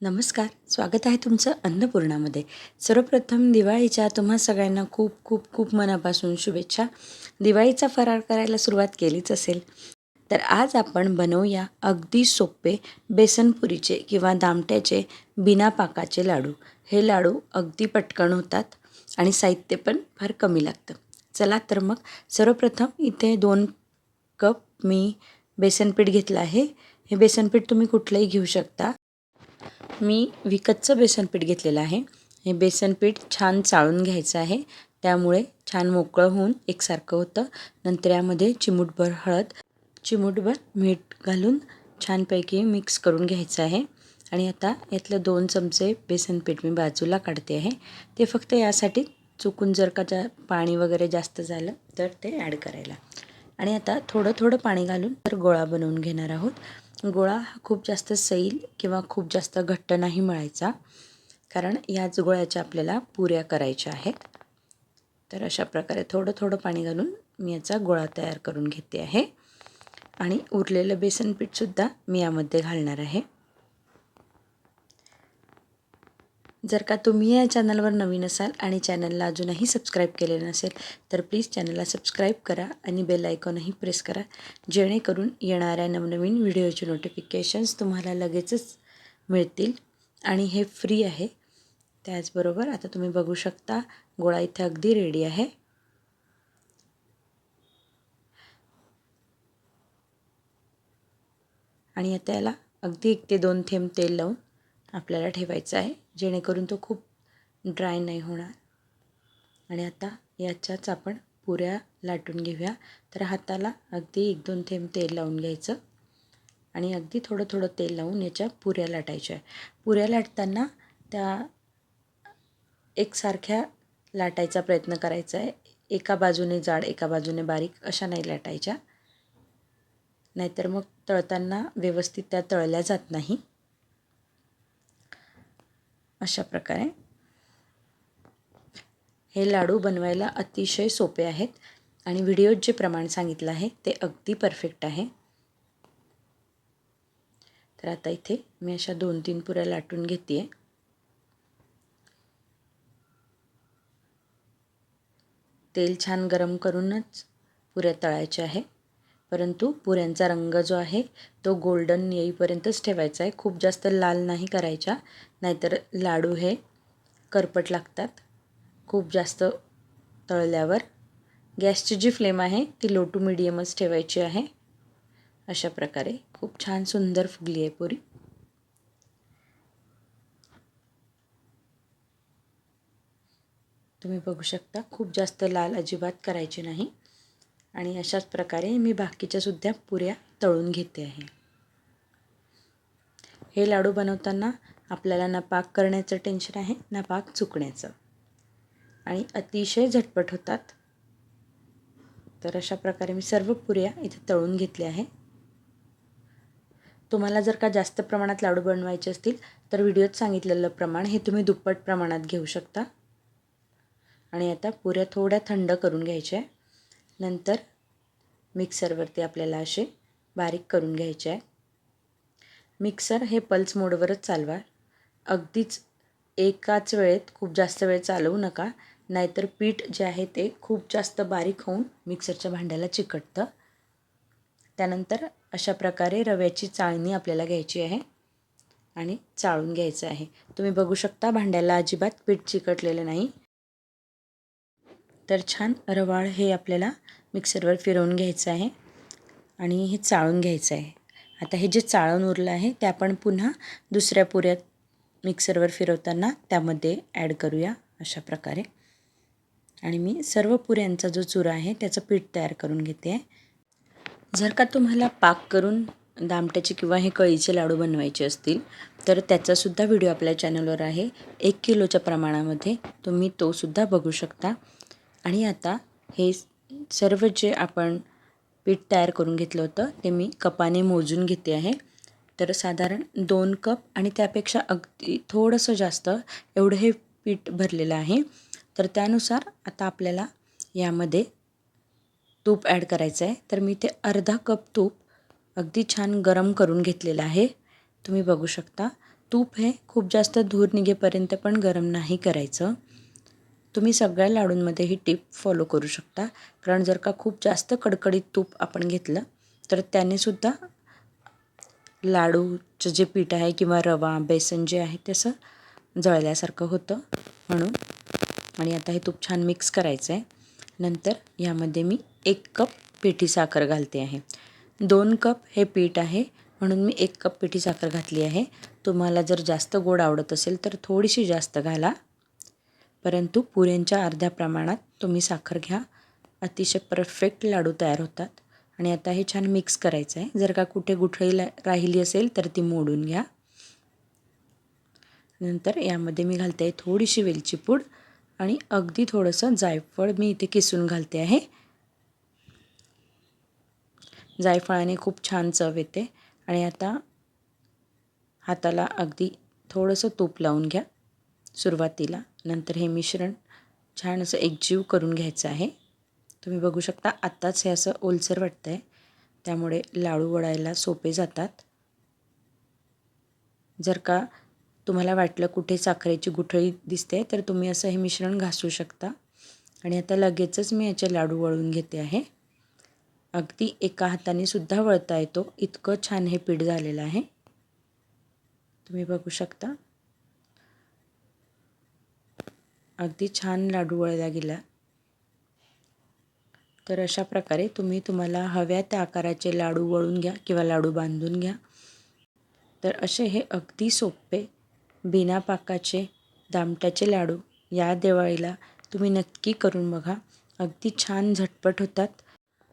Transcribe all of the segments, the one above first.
नमस्कार स्वागत आहे तुमचं अन्नपूर्णामध्ये. सर्वप्रथम दिवाळीच्या तुम्हा सगळ्यांना खूप खूप खूप मनापासून शुभेच्छा. दिवाळीचा फराळ करायला सुरुवात केलीच असेल तर आज आपण बनवूया अगदी सोपे बेसनपुरीचे किंवा दामट्याचे बिना पाकाचे लाडू. हे लाडू अगदी पटकन होतात आणि साहित्य पण फार कमी लागतं. चला तर मग सर्वप्रथम इथे दोन कप मी बेसनपीठ घेतलं आहे. हे बेसनपीठ तुम्ही कुठलंही घेऊ शकता. मी विकतचं बेसनपीठ घेतलेलं आहे. हे बेसनपीठ छान चाळून घ्यायचं आहे. त्यामुळे छान मोकळं होऊन एकसारखं होतं. नंतर यामध्ये चिमूटभर हळद चिमूटभर मीठ घालून छानपैकी मिक्स करून घ्यायचं आहे. आणि आता यातलं दोन चमचे बेसनपीठ मी बाजूला काढते आहे. ते फक्त यासाठी चुकून जर का जा पाणी वगैरे जास्त झालं तर ते ॲड करायला. आणि आता थोडं थोडं पाणी घालून तर गोळा बनवून घेणार आहोत. गोळा हा खूप जास्त सैल किंवा खूप जास्त घट्ट नाही मळायचा. कारण याच गोळ्याच्या आपल्याला पुऱ्या करायच्या आहेत. तर अशा प्रकारे थोडं थोडं पाणी घालून मी याचा गोळा तयार करून घेते आहे. आणि उरलेलं बेसन पीठसुद्धा मी यामध्ये घालणार आहे. जर का तुम्ही या चॅनलवर नवीन असाल आणि चॅनलला अजूनही सबस्क्राईब केलेलं नसेल तर प्लीज चॅनलला सबस्क्राईब करा आणि बेल आयकॉनही प्रेस करा. जेणेकरून येणाऱ्या नवनवीन व्हिडिओचे नोटिफिकेशन्स तुम्हाला लगेचच मिळतील आणि हे फ्री आहे. त्याचबरोबर आता तुम्ही बघू शकता गोळा इथे अगदी रेडी आहे. आणि आता याला अगदी एक ते दोन थेंब तेल लावून आपल्याला ठेवायचं आहे. जेणेकरून तो खूप ड्राय नाही होणार. आणि आता याच्याच आपण पुऱ्या लाटून घेऊया. तर हाताला अगदी एक दोन थेंब तेल लावून घ्यायचं. आणि अगदी थोडं थोडं तेल लावून याच्या पुऱ्या लाटायच्या आहे पुऱ्या लाटताना त्या एकसारख्या लाटायचा प्रयत्न करायचा आहे. एका बाजूने जाड एका बाजूने बारीक अशा नाही लाटायच्या. नाहीतर मग तळताना व्यवस्थित त्या तळल्या जात नाही. अशा प्रकारे. हे लाडू बनवायला अतिशय सोपे आहेत आणि व्हिडिओत जे प्रमाण सांगितलं आहे ते अगदी परफेक्ट आहे. तर आता इथे मी अशा दोन तीन पुऱ्या लाटून घेते आहे तेल छान गरम करूनच पुऱ्या तळायच्या आहे. परंतु पुऱ्यांचा रंग जो आहे तो गोल्डन येईपर्यंतच ठेवायचा आहे. खूप जास्त लाल नाही करायच्या नाहीतर लाडू हे करपट लागतात. खूप जास्त तळल्यावर गॅसची जी फ्लेम आहे ती लो टू मिडियमच ठेवायची आहे. अशा प्रकारे खूप छान सुंदर फुगली आहे पुरी. तुम्ही बघू शकता खूप जास्त लाल अजिबात करायची नाही. आणि अशाच प्रकारे मी बाकीच्या सुद्धा पुऱ्या तळून घेते आहे. हे लाडू बनवताना आपल्याला ना पाक करण्याचं टेन्शन आहे ना पाक चुकण्याचं. आणि अतिशय झटपट होतात. तर अशा प्रकारे मी सर्व पुऱ्या इथे तळून घेतल्या आहे. तुम्हाला जर का जास्त प्रमाणात लाडू बनवायचे असतील तर व्हिडिओत सांगितलेलं प्रमाण हे तुम्ही दुप्पट प्रमाणात घेऊ शकता. आणि आता पुऱ्या थोड्या थंड करून घ्यायच्या आहे. नंतर मिक्सरवरती आपल्याला असे बारीक करून घ्यायचे आहे. मिक्सर हे पल्स मोडवरच चालवा. अगदीच एकाच वेळेत खूप जास्त वेळ चालवू नका. नाहीतर पीठ जे आहे ते खूप जास्त बारीक होऊन मिक्सरच्या भांड्याला चिकटतं. त्यानंतर अशा प्रकारे रव्याची चाळणी आपल्याला घ्यायची आहे आणि चाळून घ्यायचं आहे. तुम्ही बघू शकता भांड्याला अजिबात पीठ चिकटलेलं नाही. तर छान रवाळ हे आपल्याला मिक्सरवर फिरवून घ्यायचं आहे आणि हे चाळून घ्यायचं आहे. आता हे जे चाळून उरलं आहे ते आपण पुन्हा दुसऱ्या पुऱ्यात मिक्सरवर फिरवताना त्यामध्ये ॲड करूया अशा प्रकारे. आणि मी सर्व पुऱ्यांचा जो चुरा आहे त्याचं पीठ तयार करून घेते. आहे जर का तुम्हाला पाक करून दामट्याचे किंवा हे कळीचे लाडू बनवायचे असतील तर त्याचासुद्धा व्हिडिओ आपल्या चॅनलवर आहे. एक किलोच्या प्रमाणामध्ये तुम्ही तोसुद्धा बघू शकता. आणि आता हे सर्व जे आपण पीठ तयार करून घेतलं होतं ते मी कपाने मोजून घेते आहे. तर साधारण दोन कप आणि त्यापेक्षा अगदी थोडंसं जास्त एवढं हे पीठ भरलेलं आहे. तर त्यानुसार आता आपल्याला यामध्ये तूप ॲड करायचं आहे. तर मी ते अर्धा कप तूप अगदी छान गरम करून घेतलेलं आहे. तुम्ही बघू शकता तूप हे खूप जास्त धूर निघेपर्यंत पण गरम नाही करायचं. तुम्ही सगळ्या लाडूंमध्ये ही टीप फॉलो करू शकता. कारण जर का खूप जास्त कडकडीत तूप आपण घेतलं तर त्यानेसुद्धा लाडूचं जे पीठ आहे किंवा रवा बेसन जे आहे तसं जळल्यासारखं होतं म्हणून. आणि आता हे तूप छान मिक्स करायचं आहे नंतर यामध्ये मी एक कप पिठी साखर घालते आहे. दोन कप हे पीठ आहे म्हणून मी एक कप पिठी साखर घातली आहे. तुम्हाला जर जास्त गोड आवडत असेल तर थोडीशी जास्त घाला. परंतु पुऱ्यांच्या अर्ध्या प्रमाणात तुम्ही साखर घ्या. अतिशय परफेक्ट लाडू तयार होतात. आणि आता हे छान मिक्स करायचं आहे जर का कुठे गुठळी राहिली असेल तर ती मोडून घ्या. नंतर यामध्ये मी घालते आहे थोडीशी वेलची पूड आणि अगदी थोडंसं जायफळ मी इथे किसून घालते आहे. जायफळाने खूप छान चव येते. आणि आता हाताला अगदी थोडंसं तूप लावून घ्या सुरुवातीला. नंतर हे मिश्रण छान असं एकजीव करून घ्यायचं आहे. तुम्ही बघू शकता आत्ताच हे असं ओलसर वाटतं आहे त्यामुळे लाडू वडायला सोपे जातात. जर का तुम्हाला वाटलं कुठे साखरेची गुठळी दिसते तर तुम्ही असं हे मिश्रण घासू शकता. आणि आता लगेचच मी याचे लाडू वळून घेते आहे. अगदी एका हाताने सुद्धा वळता येतो. इतकं छान हे पीठ झालेलं आहे. तुम्ही बघू शकता. अगदी छान लाडू वळला गेला. तर अशा प्रकारे तुम्ही तुम्हाला हव्या त्या आकाराचे लाडू वळून घ्या किंवा लाडू बांधून घ्या. तर असे हे अगदी सोपे बिना पाकाचे दामट्याचे लाडू या दिवाळीला तुम्ही नक्की करून बघा. अगदी छान झटपट होतात.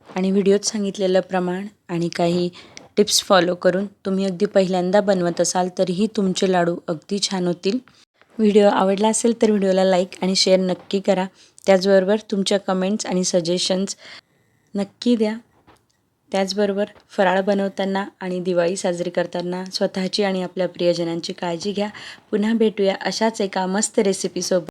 आणि व्हिडिओत सांगितलेलं प्रमाण आणि काही टिप्स फॉलो करून तुम्ही अगदी पहिल्यांदा बनवत असाल तरीही तुमचे लाडू अगदी छान होतील. व्हिडिओ आवडला असेल तर व्हिडिओला लाईक आणि शेअर नक्की करा. त्याचबरोबर तुमच्या कमेंट्स आणि सजेशन्स नक्की द्या. त्याचबरोबर फराळ बनवताना आणि दिवाळी साजरी करताना स्वतःची आणि आपल्या प्रियजनांची काळजी घ्या. पुन्हा भेटूया अशाच एका मस्त रेसिपीसोबत